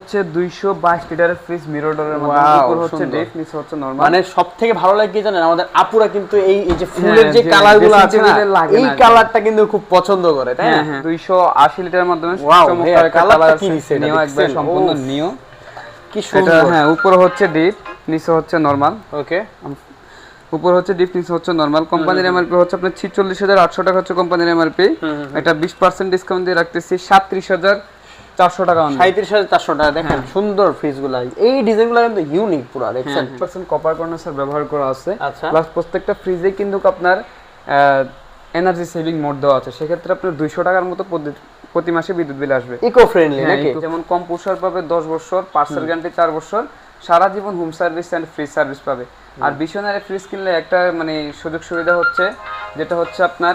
হচ্ছে 222 লিটারের fridge mirror ডোরের মধ্যে উপর হচ্ছে নিচে হচ্ছে নরমাল মানে সব থেকে ভালো লাগে কি জানেন? আমাদের আপুরা কিন্তু এই এই যে ফুলের হ্যাঁ, যে যে কালারগুলো dressing আছে না এই। কালারটা কিন্তু খুব পছন্দ করে তাই হ্যাঁ না হ্যাঁ 280 লিটারের মাধ্যমে চমৎকার কালার আছে। নিও একবার সম্পূর্ণ নিও। কি সুন্দর। হ্যাঁ উপরে হচ্ছে ডিপ নিচে হচ্ছে নরমাল ওকে উপর হচ্ছে ডিপ নিচে হচ্ছে নরমাল কোম্পানির এমআরপি হচ্ছে আপনার ছিচল্লিশ হাজার আটশো টাকা হচ্ছে কোম্পানির এমআরপি এটা বিশ পার্সেন্ট ডিসকাউন্ট দিয়ে রাখতেছি সাতত্রিশ হাজার চারশো টাকা সাঁত্রিশ হাজার চারশো টাকা দেখেন হ্যাঁ। সুন্দর এই কিন্তু ইউনিক পুরা দেখছেন? পার্সেন্ট কপার কন্ডেন্সার ব্যবহার করা আছে। আচ্ছা। প্লাস প্রত্যেকটা ফ্রিজে কিন্তু আপনার এনার্জি সেভিং মোড দেওয়া আছে। সেক্ষেত্রে আপনার দুইশো টাকার মতো প্রতি- প্রতি মাসে বিদ্যুৎ বিল আসবে। ইকো ফ্রেন্ডলি হ্যাঁ, নাকি? যেমন কম পুষার পাবে দশ বছর পার্সেল গ্যারান্টি চার বছর সারা জীবন home service and free service পাবে। আর বিশনারে ফ্রিজ কিনলে একটা মানে সুযোগ সুবিধা হচ্ছে যেটা হচ্ছে আপনার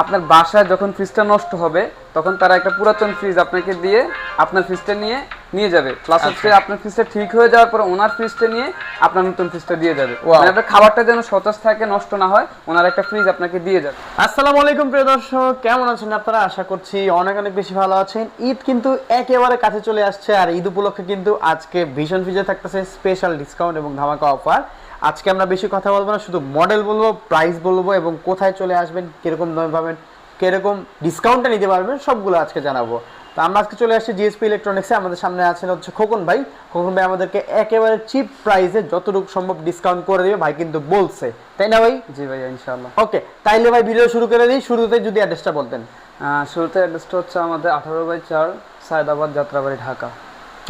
আপনার বাসায় যখন ফ্রিজটা নষ্ট হবে তখন তারা একটা পুরাতন ফ্রিজ আপনাকে দিয়ে আপনার ফ্রিজটা নিয়ে নিয়ে যাবে। প্লাস হচ্ছে আপনার ফ্রিজটা ঠিক হয়ে যাওয়ার পর ওনার ফ্রিজটা নিয়ে আপনার নতুন ফ্রিজটা দিয়ে যাবে। মানে আপনার খাবারটা যেন সতেজ থাকে নষ্ট না হয় ওনার একটা ফ্রিজ আপনাকে দিয়ে যাবে। আসসালামু আলাইকুম প্রিয় দর্শক। কেমন আছেন আপনারা? আশা করছি অনেক অনেক বেশি ভালো আছেন। ঈদ কিন্তু একেবারে কাছে চলে আসছে আর ঈদ উপলক্ষে কিন্তু আজকে ভীষণ ফ্রিজে থাকতেছে স্পেশাল ডিসকাউন্ট এবং ধামাকা অফার। আজকে আমরা বেশি কথা বলব না শুধু মডেল বলব প্রাইস বলব এবং কোথায় চলে আসবেন কীরকম দামে পাবেন কীরকম ডিসকাউন্টটা নিতে পারবেন সবগুলো আজকে জানাব। তো আমরা আজকে চলে আসছি জিএসপি ইলেকট্রনিক্সে আমাদের সামনে আছেন হচ্ছে খোকন ভাই। খোকন ভাই আমাদেরকে একেবারে চিপ প্রাইসে যতটুকু সম্ভব ডিসকাউন্ট করে দেবে ভাই কিন্তু বলছে। তাই না ভাই? জি ভাই ইনশাআল্লাহ। ওকে তাইলে ভাই ভিডিও শুরু করে দিই শুরুতে যদি অ্যাড্রেসটা বলতেন। শুরুতে অ্যাড্রেসটা হচ্ছে আমাদের আঠারো বাই চার সায়দাবাদ যাত্রাবাড়ি ঢাকা।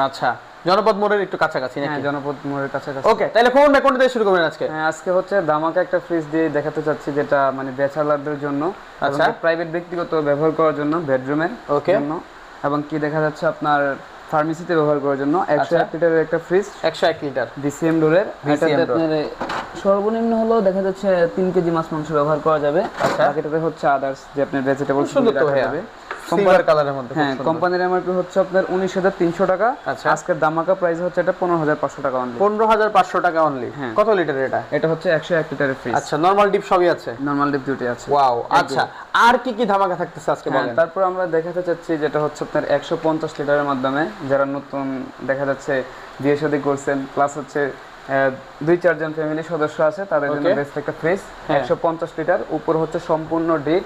আচ্ছা। জনপদ মোড়ের একটু কাছাকাছি হ্যাঁ নাকি জনপদ মোড়ের কাছাকাছি ওকে তাহলে কোন কোনটা দিয়ে শুরু করবেন আজকে হ্যাঁ আজকে হচ্ছে দামাকে একটা ফ্রিজ দিয়ে দেখাতে চাচ্ছি যেটা মানে ব্যাচেলারদের জন্য আচ্ছা। প্রাইভেট ব্যক্তিগত ব্যবহার করার জন্য বেডরুমের Okay. জন্য এবং কি দেখা যাচ্ছে আপনার ফার্মেসিতে ব্যবহার করার জন্য একশো আচ্ছা। এক লিটারের একটা ফ্রিজ একশো এক লিটার ডিসিএম ডোরের সর্বনিম্ন হলো দেখা যাচ্ছে তিন কেজি মাছ মাংস ব্যবহার করা যাবে আচ্ছা। বাকিটাতে হচ্ছে আদার্স যে আপনার ভেজিটেবল সুন্দর ভাইয়া। সিলভার কালারের মধ্যে হ্যাঁ কোম্পানির এমআরপি হচ্ছে আপনার টাকা। আচ্ছা। আজকের দামাকা প্রাইস হচ্ছে এটা পনেরো হাজার পাঁচশো টাকা অনলি পনেরো হাজার পাঁচশো টাকা অনলি হ্যাঁ। কত লিটার এটা? এটা হচ্ছে একশো এক লিটারের ফ্রিজ আচ্ছা নর্মাল ডিপ সবই আছে? নর্মাল ডিপ ডিউটি আছে। ওয়াও আচ্ছা আর কি কি ধামাকা থাকতেছে আজকে হ্যাঁ, বলেন? তারপর আমরা দেখাতে চাচ্ছি যেটা হচ্ছে আপনার একশো পঞ্চাশ লিটারের মাধ্যমে। যারা নতুন দেখা যাচ্ছে বিয়ে শাদী করছেন প্লাস হচ্ছে দুই চারজন ফ্যামিলি সদস্য আছে তাদের জন্য বেস্ট একটা ফ্রিজ। একশো পঞ্চাশ লিটার উপর হচ্ছে সম্পূর্ণ ডিপ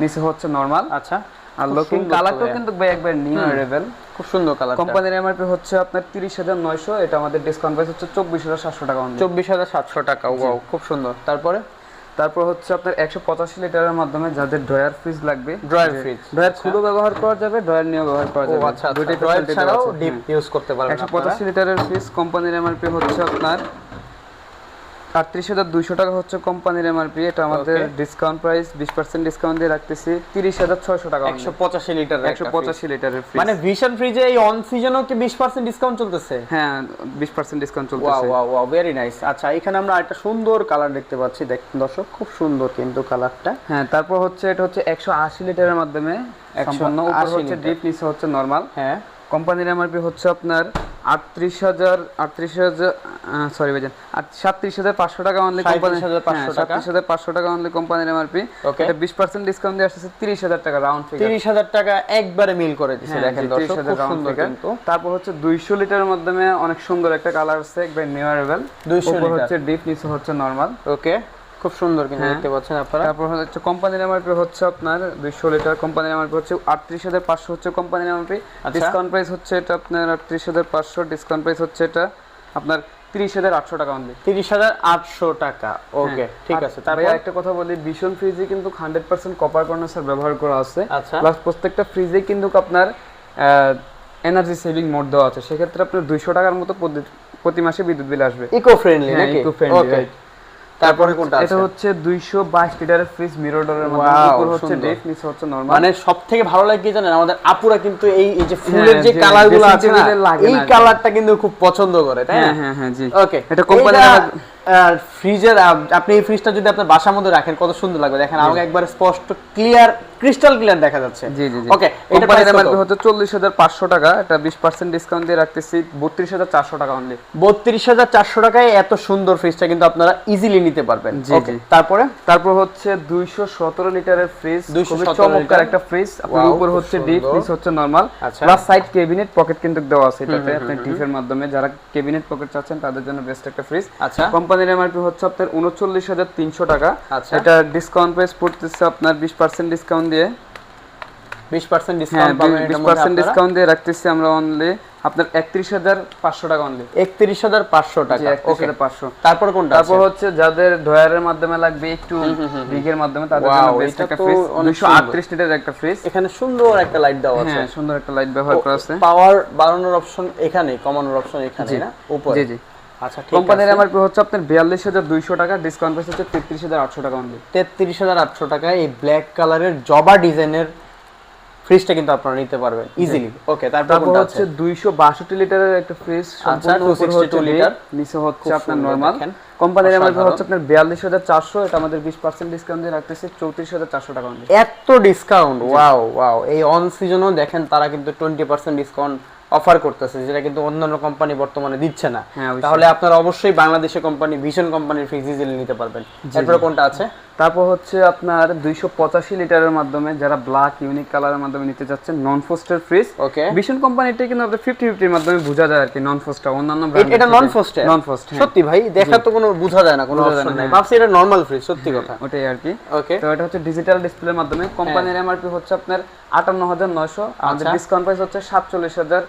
নিচে হচ্ছে নর্মাল আচ্ছা। আর লুকিং কালারটাও কিন্তু ভাই একবার নিউ লেভেল খুব সুন্দর কালার কোম্পানির এমআরপি হচ্ছে আপনার তিরিশ হাজার নয়শো এটা আমাদের ডিসকাউন্ট প্রাইস হচ্ছে চব্বিশ হাজার সাতশো টাকা only। চব্বিশ হাজার সাতশো টাকা ওয়াও খুব সুন্দর। তারপরে? তারপর হচ্ছে আপনার একশো পঁচাশি লিটারের মাধ্যমে যাদের ড্রয়ার ফ্রিজ লাগবে ড্রয়ার ফ্রিজ ড্রয়ার খুলেও ব্যবহার করা যাবে ড্রয়ার নিয়েও ব্যবহার করা যাবে। আচ্ছা দুইটাই ড্রয়ার ছাড়াও ডিপ হ্যাঁ। ইউজ করতে পারবেন একশো আপনারা। পঁচাশি লিটারের ফ্রিজ কোম্পানির এমআরপি হচ্ছে আপনার আটত্রিশ হাজার দুইশো টাকা হচ্ছে কোম্পানির এমআরপি এটা আমাদের ডিসকাউন্ট প্রাইস বিশ পার্সেন্ট ডিসকাউন্ট দিয়ে রাখতেছি তিরিশ হাজার ছয়শো টাকা একশো পঁচাশি লিটার একশো পঁচাশি লিটারের মানে ভিশন ফ্রিজে এই অন সিজনও কি বিশ পার্সেন্ট ডিসকাউন্ট চলতেছে? হ্যাঁ বিশ পার্সেন্ট ডিসকাউন্ট চলতেছে। ওয়াও ওয়াও ভেরি নাইস আচ্ছা এখানে আমরা একটা সুন্দর কালার দেখতে পাচ্ছি। দেখুন দর্শক খুব সুন্দর কিন্তু কালারটা হ্যাঁ তারপর হচ্ছে এটা হচ্ছে একশো আশি লিটারের মাধ্যমে 180 সম্পূর্ণ উপর হচ্ছে ডিপ নিচে হচ্ছে নর্মাল হ্যাঁ। কোম্পানির এমআরপি হচ্ছে আপনার আটত্রিশ হাজার আটত্রিশ হাজার সরি ভাইজান সাতত্রিশ হাজার পাঁচশো টাকা অনলি কোম্পানি সাতত্রিশ হাজার পাঁচশো টাকা অনলি কোম্পানির এমআরপি. এটা বিশ পার্সেন্ট ডিসকাউন্ট দিয়ে আসছে তিরিশ হাজার টাকা রাউন্ড ফিগার তিরিশ হাজার টাকা একবারে মিল করে দিছে হ্যাঁ, দেখেন দর্শক খুব সুন্দর কিন্তু। তারপর হচ্ছে দুইশো লিটারের মাধ্যমে অনেক সুন্দর একটা কালার আছে একবার 200 উপর লিটার। হচ্ছে ডিপ নিচে হচ্ছে নর্মাল ওকে খুব সুন্দর কিন্তু হ্যাঁ। দেখতে পাচ্ছেন আপনারা। তারপর হচ্ছে কোম্পানির এমআরপি হচ্ছে আপনার দুইশো লিটার কোম্পানির এমআরপি হচ্ছে আটত্রিশ হাজার পাঁচশো হচ্ছে কোম্পানির এমআরপি আচ্ছা। ডিসকাউন্ট প্রাইস হচ্ছে এটা আপনার আটত্রিশ হাজার পাঁচশো ডিসকাউন্ট প্রাইস হচ্ছে এটা আপনার তিরিশ হাজার আটশো টাকা অনলি তিরিশ হাজার আটশো টাকা। ওকে ঠিক আছে। তারপর? একটা কথা বলি ভীষণ ফ্রিজে কিন্তু হান্ড্রেড পার্সেন্ট কপার কন্ডেন্সার ব্যবহার করা আছে। আচ্ছা। প্লাস প্রত্যেকটা ফ্রিজে কিন্তু আপনার এনার্জি সেভিং মোড দেওয়া আছে। সেক্ষেত্রে আপনার দুইশো টাকার মতো প্রতি- মাসে বিদ্যুৎ বিল আসবে। ইকো ফ্রেন্ডলি হ্যাঁ, ওকে right. তারপরে কোনটা এটা হচ্ছে দুইশো বাইশ লিটারের ফ্রিজ মিরর ডোরের মধ্যে। উপর হচ্ছে ডেট নিচে হচ্ছে নরমাল মানে সবথেকে ভালো লাগে কি জানেন? আমাদের আপুরা কিন্তু এই এই যে ফুলের হ্যাঁ, যে কালারগুলো কালারগুলো আছে না লাগে এই। কালারটা কিন্তু খুব পছন্দ করে তাই না? হ্যাঁ হ্যাঁ হ্যাঁ জি। ওকে এটা কোম্পানির আমার- ফ্রিজের আপনি এই ফ্রিজটা যদি আপনার বাসার মধ্যে রাখেন কত সুন্দর লাগবে। দেখেন আমাকে একবার স্পষ্ট ক্লিয়ার ক্রিস্টাল ক্লিয়ার দেখা যাচ্ছে। জি জি ওকে এটা প্রাইস এমআরপি হচ্ছে চল্লিশ হাজার পাঁচশো টাকা। এটা বিশ পার্সেন্ট ডিসকাউন্ট দিয়ে রাখতেছি। বত্রিশ হাজার চারশো টাকা অনলি বত্রিশ হাজার চারশো টাকায় এত সুন্দর ফ্রিজটা কিন্তু আপনারা ইজিলি নিতে পারবেন। জি। তারপরে? তারপর হচ্ছে দুইশো সতেরো লিটারের ফ্রিজ 217 খুবই চমৎকার। একটা ফ্রিজ আপনার উপর হচ্ছে ডিপ। নিচ হচ্ছে normal. Plus side cabinet pocket কিন্তু দেওয়া আছে এটাতে। আপনি টিফের মাধ্যমে যারা ক্যাবিনেট পকেট চাচ্ছেন তাদের জন্য বেস্ট একটা ফ্রিজ আচ্ছা। কোম্পানির এমআরপি হচ্ছে আপনার উনচল্লিশ হাজার তিনশো টাকা। আচ্ছা। এটা ডিসকাউন্ট প্রাইস পড়তেছে আপনার বিশ পার্সেন্ট ডিসকাউন্ট দিয়ে। বিশ পার্সেন্ট ডিসকাউন্ট বিশ পার্সেন্ট ডিসকাউন্ট দিয়ে রাখতেছি আমরা অনলি আপনার একত্রিশ হাজার পাঁচশো টাকা অনলি একত্রিশ হাজার পাঁচশো টাকা। ওকে পাঁচশো। তারপর কোনটা তারপর হচ্ছে যাদের ড্রয়ারের মাধ্যমে লাগবে একটু মাধ্যমে তাদের জন্য বেস্ট একটা ফ্রিজ অনেক 238 লিটারের একটা ফ্রিজ এখানে সুন্দর একটা লাইট দেওয়া আছে। হ্যাঁ সুন্দর একটা লাইট ব্যবহার করা আছে। পাওয়ার বাড়ানোর অপশন এখানে কমানোর অপশন এখানে না? উপরে? জি জি। আচ্ছা কোম্পানির এমআরপি হচ্ছে আপনার বিয়াল্লিশ হাজার দুইশো টাকা ডিসকাউন্ট প্রাইস হচ্ছে তেত্রিশ হাজার আটশো টাকা অনলি তেত্রিশ হাজার আটশো টাকায় এই ব্ল্যাক কালারের জবা ডিজাইনের ফ্রিজটা কিন্তু আপনারা নিতে পারবেন ইজিলি ওকে তারপর কোনটা হচ্ছে আছে? দুইশো বাষট্টি লিটারের একটা ফ্রিজ আচ্ছা, সম্পূর্ণ 262 লিটার। নিচে হচ্ছে আপনার নরমাল কোম্পানির এমআরপি হচ্ছে আপনার বিয়াল্লিশ হাজার চারশো এটা আমাদের বিশ পার্সেন্ট ডিসকাউন্ট দিয়ে রাখতেছি চৌত্রিশ হাজার চারশো টাকা অনলি এত ডিসকাউন্ট ওয়াও ওয়াও এই অন সিজনও দেখেন তারা কিন্তু টোয়েন্টি পার্সেন্ট ডিসকাউন্ট অফার করতেছে যেটা কিন্তু অন্যান্য কোম্পানি বর্তমানে দিচ্ছে না। হ্যাঁ, তাহলে আপনারা অবশ্যই বাংলাদেশের কোম্পানি ভীষণ কোম্পানির ফ্রিজ ইজিলি নিতে পারবেন। তারপরে কোনটা আছে? তারপর হচ্ছে আপনার দুইশো পঁচাশি লিটারের মাধ্যমে যারা ব্ল্যাক ইউনিক কালারের মাধ্যমে নিতে যাচ্ছেন নন ফোস্টের ফ্রিজ ওকে ভীষণ কোম্পানিটা কিন্তু আপনার ফিফটি ফিফটির মাধ্যমে বোঝা যায় আর কি নন ফোস্টটা অন্যান্য এটা নন ফোস্টে নন ফোস্ট সত্যি ভাই দেখা তো কোনো বোঝা যায় না কোনো অপশন নাই। হ্যাঁ। ভাবছি এটা নরমাল ফ্রিজ সত্যি কথা। ওটাই আর কি। ওকে। তো এটা হচ্ছে ডিজিটাল ডিসপ্লের মাধ্যমে। কোম্পানির হ্যাঁ। এমআরপি হচ্ছে আপনার আটান্ন হাজার নয়শো। আমাদের আচ্ছা। ডিসকাউন্ট প্রাইস হচ্ছে সাতচল্লিশ হাজার।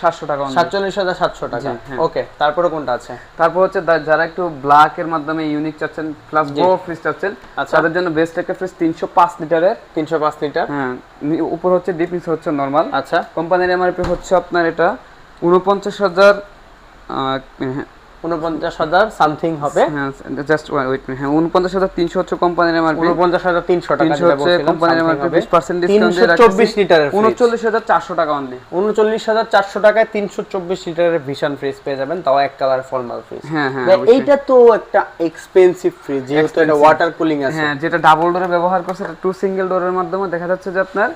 সাতশো টাকা সাতচল্লিশ হাজার সাতশো টাকা। হ্যাঁ। ওকে তারপরে কোনটা আছে? তারপর হচ্ছে যারা একটু ব্ল্যাক এর মাধ্যমে ইউনিক চাচ্ছেন প্লাস বড় ফ্রিজ চাচ্ছেন আচ্ছা। তাদের জন্য বেস্ট একটা ফ্রিজ তিনশো পাঁচ লিটারের। তিনশো পাঁচ লিটার। হ্যাঁ উপর হচ্ছে ডিপ নিচে হচ্ছে নর্মাল আচ্ছা। কোম্পানির এমআরপি হচ্ছে আপনার এটা উনপঞ্চাশ হাজার উনপঞ্চাশ হাজার সামথিং হবে। হ্যাঁ জাস্ট ওয়েট হ্যাঁ উনপঞ্চাশ হাজার তিনশো হচ্ছে কোম্পানির এমআরপি উনপঞ্চাশ হাজার তিনশো টাকা যেটা হচ্ছে কোম্পানির এমআরপি বিশ পার্সেন্ট ডিসকাউন্ট 324 লিটারের উনচল্লিশ হাজার চারশো টাকা অনলি উনচল্লিশ হাজার চারশো টাকায় তিনশো চব্বিশ লিটারের ভিশন ফ্রিজ পেয়ে যাবেন তাও এক কালার ফর্মাল ফ্রিজ হ্যাঁ হ্যাঁ এইটা তো একটা এক্সপেন্সিভ ফ্রিজ যেহেতু এটা ওয়াটার কুলিং আছে। হ্যাঁ যেটা ডাবল ডোরে ব্যবহার করছে এটা টু সিঙ্গেল ডোরের মাধ্যমে দেখা যাচ্ছে যে আপনার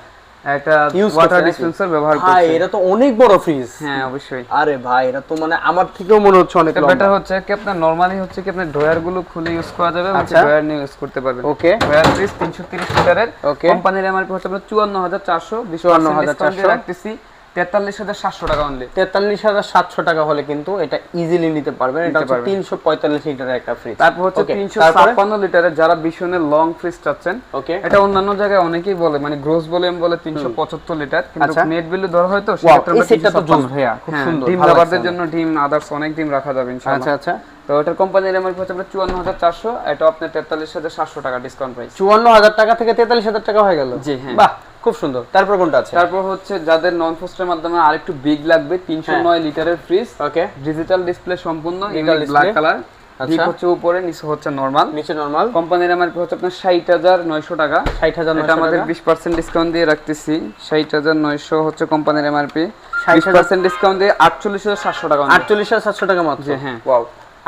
একটা ওয়াটার ডিসপেন্সার ব্যবহার ভাই করছে। এটা তো অনেক বড় ফ্রিজ হ্যাঁ অবশ্যই। আরে ভাই এটা তো মানে আমার থেকেও মনে হচ্ছে অনেক এটা বেটার হচ্ছে কি আপনার নরমালি হচ্ছে কি আপনার ড্রয়ারগুলো খুলে ইউজ করা যাবে আপনি আচ্ছা। ড্রয়ার নিয়ে ইউজ করতে পারবেন। ওকে ড্রয়ার ফ্রিজ 330 লিটারের. কোম্পানির এমআরপি হচ্ছে আপনার 54400 54,400 54,400 রাখতেছি 43700 টাকা অনলি তেতাল্লিশ হাজার সাতশো টাকা হলে কিন্তু এটা ইজিলি নিতে পারবেন। এটা হচ্ছে তিনশো পঁয়তাল্লিশ লিটারের একটা ফ্রিজ তারপর হচ্ছে Okay, 356 লিটারের যারা বিশনের লং ফ্রিজ চাচ্ছেন ওকে এটা অন্যান্য জায়গায় অনেকেই বলে মানে গ্রোস ভলিউম বলে 375 লিটার কিন্তু আচ্ছা। নেট ভ্যালু ধরা হয় তো সেটটা তো 356 জোস ভাইয়া খুব হ্যাঁ, সুন্দর ডিম লাভারদের জন্য ডিম আদার্স অনেক ডিম রাখা যাবে আচ্ছা আচ্ছা। তো এটার কোম্পানির এমআরপি হচ্ছে আপনার 54400 এটা আপনার 43700 টাকা ডিসকাউন্ট প্রাইস চুয়ান্ন হাজার টাকা থেকে তেতাল্লিশ হাজার টাকা হয়ে গেল। জি, হ্যাঁ। বাহ খুব সুন্দর। তারপর কোনটা আছে? তারপর হচ্ছে যাদের নন ফোস্টের মাধ্যমে আরেকটু বিগ লাগবে 309 লিটারের ফ্রিজ ওকে ডিজিটাল ডিসপ্লে সম্পূর্ণ Digital ব্ল্যাক কালার আচ্ছা। হচ্ছে উপরে নিচে হচ্ছে নরমাল নিচে নরমাল কোম্পানির এমআরপি হচ্ছে আপনার 60900 টাকা। ষাট হাজার এটা আমাদের 20% ডিসকাউন্ট দিয়ে রাখতেছি। 60900 হচ্ছে কোম্পানির এমআরপি 60,000 20% ডিসকাউন্ট দিয়ে 48700 টাকা only। আটচল্লিশ হাজার সাতশো টাকা মাত্র। হ্যাঁ। ওয়াও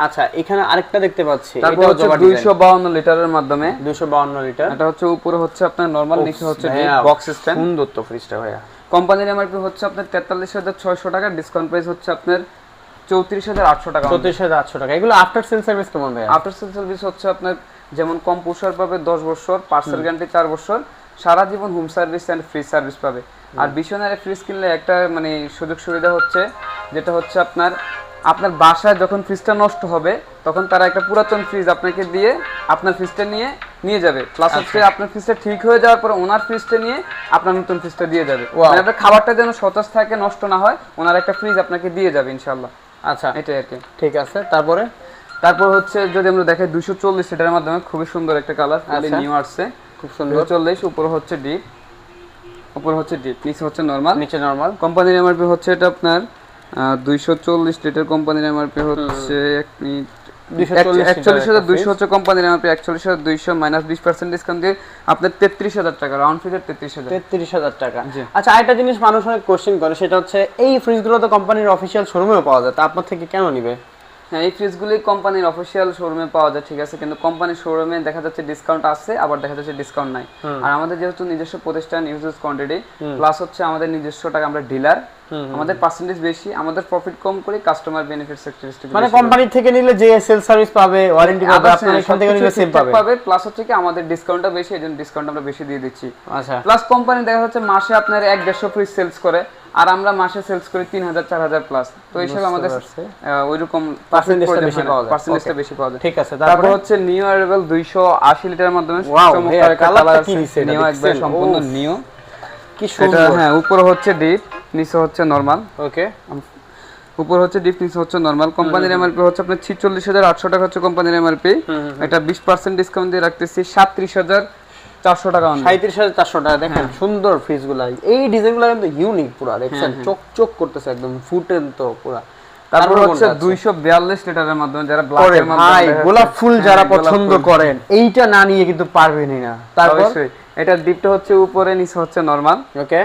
আচ্ছা এখানে আরেকটা দেখতে পাচ্ছি। তারপর হচ্ছে 252 লিটারের মাধ্যমে। দুশো বাউন্ন লিটার। এটা হচ্ছে উপরে হচ্ছে আপনার নরমাল নিচে হচ্ছে বক্স সিস্টেম সুন্দর তো ফ্রিজটা ভাইয়া। কোম্পানির এমআরপি হচ্ছে আপনার 43600 টাকা ডিসকাউন্ট প্রাইস হচ্ছে আপনার 34800 টাকা চৌত্রিশ হাজার আটশো টাকা। এগুলো আফটার সেল সার্ভিস কেমন ভাইয়া? আফটার সেল সার্ভিস হচ্ছে আপনার যেমন কম পুষার পাবে 10 বছর পার্সেল গ্যারান্টি 4 বছর সারা জীবন home service and free service পাবে। আর বিশনারে ফ্রিজ কিনলে একটা মানে সুযোগ সুবিধা হচ্ছে যেটা হচ্ছে আপনার আপনার বাসায় যখন ফ্রিজটা নষ্ট হবে তখন তারা একটা পুরাতন ফ্রিজ আপনাকে দিয়ে আপনার ফ্রিজটা নিয়ে নিয়ে যাবে। প্লাস হচ্ছে আপনার ফ্রিজটা ঠিক হয়ে যাওয়ার পরে ওনার ফ্রিজটা নিয়ে আপনার নতুন ফ্রিজটা দিয়ে যাবে। মানে আপনার খাবারটা যেন সতেজ থাকে নষ্ট না হয় ওনার একটা ফ্রিজ আপনাকে দিয়ে যাবে ইনশাল্লাহ আচ্ছা। এটাই আর কি। ঠিক আছে তারপরে? তারপর হচ্ছে যদি আমরা দেখাই দুশো চল্লিশ লিটারের মাধ্যমে খুবই সুন্দর একটা কালার আচ্ছা। নিউ আসছে। খুব সুন্দর। চল্লিশ উপর হচ্ছে ডিপ উপর হচ্ছে ডিপ নিচে হচ্ছে নর্মাল নিচে নরমাল কোম্পানির এমআরপি হচ্ছে এটা আপনার দুইশো চল্লিশ লিটার কোম্পানির এমআরপি হচ্ছে এক মিনিট 240 একচল্লিশ হাজার দুইশো হচ্ছে কোম্পানির এমআরপি একচল্লিশ হাজার দুইশো মাইনাস বিশ পার্সেন্ট ডিসকাউন্ট দিয়ে আপনার তেত্রিশ হাজার টাকা রাউন্ড ফিগার তেত্রিশ হাজার। তেত্রিশ হাজার টাকা। আচ্ছা আরেকটা জিনিস মানুষ অনেক কোশ্চেন করে সেটা হচ্ছে এই ফ্রিজগুলো তো কোম্পানির অফিসিয়াল শোরুমেও পাওয়া যায় তা আপনার থেকে কেন নিবে? হ্যাঁ এই ফ্রিজগুলি কোম্পানির অফিসিয়াল শোরুমে পাওয়া যায় ঠিক আছে কিন্তু কোম্পানির শোরুমে দেখা যাচ্ছে ডিসকাউন্ট আছে আবার দেখা যাচ্ছে ডিসকাউন্ট নাই। আর আমাদের যেহেতু নিজস্ব প্রতিষ্ঠান ইউজেস কোয়ান্টিটি প্লাস হচ্ছে আমাদের নিজস্ব টাকা আমরা ডিলার আমাদের পার্সেন্টেজ বেশি আমাদের প্রফিট কম করে কাস্টমার বেনিফিট সেক্টরিস্টিক মানে কোম্পানি থেকে নিলে যে সেল সার্ভিস পাবে ওয়ারেন্টি পাবে হ্যাঁ, আপনার এখান থেকে নিলে সেম পাবে। পাবে প্লাস হচ্ছে কি আমাদের ডিসকাউন্টটা বেশি এই জন্য ডিসকাউন্ট আমরা বেশি দিয়ে দিচ্ছি। আচ্ছা। প্লাস কোম্পানি দেখা যাচ্ছে মাসে আপনার এক দেড়শো ফ্রিজ সেলস করে আর আমরা মাসে সেলস করি তিন হাজার চার হাজার প্লাস তো এই হিসাবে আমাদের। ওই রকম Percentage-টা বেশি পাওয়া যায়। পার্সেন্টেজটা বেশি পাওয়া যায়। ঠিক আছে তারপর? হচ্ছে নিউ দুইশো আশি লিটারের মাধ্যমে চমৎকার কালার আছে। নিউ একবার সম্পূর্ণ নিউ কি সুন্দর। হ্যাঁ উপরে হচ্ছে ডিপ নিচে হচ্ছে নরমাল ওকে উপর হচ্ছে ডিপ নিচে হচ্ছে নরমাল কোম্পানির এমআরপি হচ্ছে আপনার ছিচল্লিশ হাজার আটশো টাকা হচ্ছে কোম্পানির এমআরপি এটা বিশ পার্সেন্ট ডিসকাউন্ট দিয়ে রাখতেছি সাতত্রিশ হাজার চারশো টাকা সাঁত্রিশ হাজার চারশো টাকা দেখেন হ্যাঁ। সুন্দর এই ডিজাইনগুলা কিন্তু ইউনিক পুরা দেখছেন? চোখ চোখ করতেছে একদম ফুটেন তো পুরা। তারপর হচ্ছে কোনটা আছে? দুইশো বিয়াল্লিশ লিটারের মাধ্যমে যারা গোলাপ ফুল যারা হ্যাঁ, পছন্দ করেন এইটা না নিয়ে কিন্তু পারবেনই না। তারপর? অবশ্যই এটা ডিপটা হচ্ছে উপরে নিচে হচ্ছে নরমাল ওকে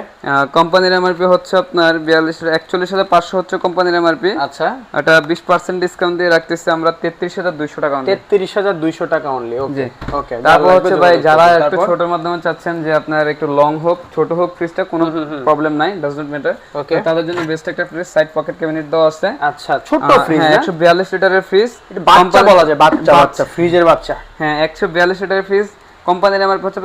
কোম্পানির এমআরপি হচ্ছে আপনার বিয়াল্লিশ একচল্লিশ হাজার পাঁচশো হচ্ছে কোম্পানির এমআরপি আচ্ছা। এটা বিশ পার্সেন্ট ডিসকাউন্ট দিয়ে রাখতেছি আমরা তেত্রিশ হাজার দুইশো টাকা। তেত্রিশ হাজার দুইশো টাকা অনলি ওকে ওকে তারপর হচ্ছে ভাই যারা একটু ছোটের মাধ্যমে চাচ্ছেন যে আপনার একটু লং হোক ছোট হোক ফ্রিজটা কোনো প্রবলেম নাই ডাজ নট ম্যাটার Okay. তাদের জন্য বেস্ট একটা ফ্রিজ সাইড পকেট ক্যাবিনেট দেওয়া আছে। আচ্ছা ছোট্ট ফ্রিজ হ্যাঁ একশো বিয়াল্লিশ লিটারের ফ্রিজ বাচ্চা বলা যায় বাচ্চা বাচ্চা। ফ্রিজের বাচ্চা। হ্যাঁ একশো বিয়াল্লিশ লিটারের ফ্রিজ কোম্পানির আমার হচ্ছে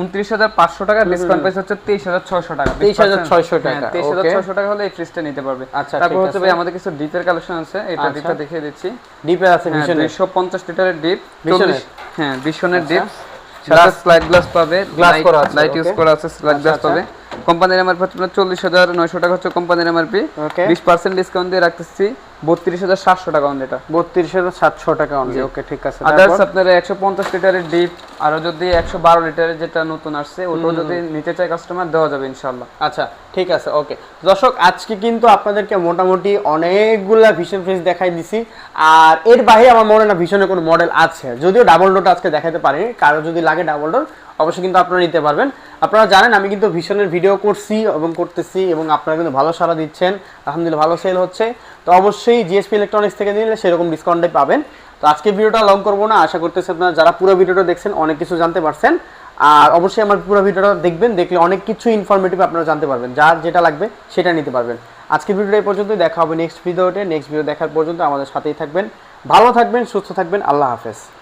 উনত্রিশ হাজার পাঁচশো টাকা ডিসকাউন্ট প্রাইস হচ্ছে তেইশ হাজার ছয়শো টাকা। 23,600 টাকা, হ্যাঁ, তেইশ হাজার. ছয়শো টাকা হলে এই ফ্রিজটা নিতে পারবে। আচ্ছা, তারপর হচ্ছে ভাই আমাদের কিছু ডিপের কালেকশন আছে। এটা আচ্ছা। ডিপটা দেখিয়ে দিচ্ছি। ডিপে আছে হ্যাঁ দুইশো পঞ্চাশ লিটারের ডিপ? হ্যাঁ বিশনের ডিপ সারা স্লাইড গ্লাস পাবে। গ্লাস করা আছে, লাইট ইউজ করা আছে স্লাইড আচ্ছা, গ্লাস আচ্ছা। পাবে। কোম্পানির এমআরপি হচ্ছে চল্লিশ হাজার নয়শো টাকা হচ্ছে কোম্পানির এমআরপি. বিশ পার্সেন্ট ডিসকাউন্ট দিয়ে রাখতেছি। বত্রিশ হাজার সাতশো টাকা অন এটা। বত্রিশ হাজার সাতশো টাকা অনলি ওকে ঠিক আছে। আদার্স আপনার একশো পঞ্চাশ লিটারের ডিপ আরও যদি একশো বারো লিটারের যেটা নতুন আসছে ওটাও যদি নিতে চায় কাস্টমার দেওয়া যাবে ইনশাল্লাহ আচ্ছা ঠিক আছে ওকে দর্শক আজকে কিন্তু আপনাদেরকে মোটামুটি অনেকগুলা ভীষণ ফ্রিজ দেখাই দিছি। আর এর বাইরে আমার মনে হয় না ভীষণের কোনো মডেল আছে। যদিও ডাবল ডোরটা আজকে দেখাতে পারিনি। কারও যদি লাগে ডাবল ডোর অবশ্যই কিন্তু আপনারা নিতে পারবেন। আপনারা জানেন, আমি কিন্তু ভীষণের ভিডিও করছি এবং করতেছি এবং আপনারা কিন্তু ভালো সাড়া দিচ্ছেন। আলহামদুলিল্লাহ, ভালো সেল হচ্ছে। তো অবশ্যই জিএসপি ইলেকট্রনিক্স থেকে নিলে সেরকম ডিসকাউন্টে পাবেন। তো আজকে ভিডিওটা লং করব না। আশা করতেছি আপনারা যারা পুরো ভিডিওটা দেখছেন, অনেক কিছু জানতে পারছেন। আর অবশ্যই আমার পুরো ভিডিওটা দেখবেন, দেখলে অনেক কিছু ইনফরমেটিভ আপনারা জানতে পারবেন। যার যেটা লাগবে, সেটা নিতে পারবেন। আজকের ভিডিওটা এই পর্যন্ত দেখা হবে নেক্সট ভিডিওতে নেক্সট ভিডিও দেখার পর্যন্ত আমাদের সাথেই থাকবেন। ভালো থাকবেন, সুস্থ থাকবেন। আল্লাহ হাফেজ।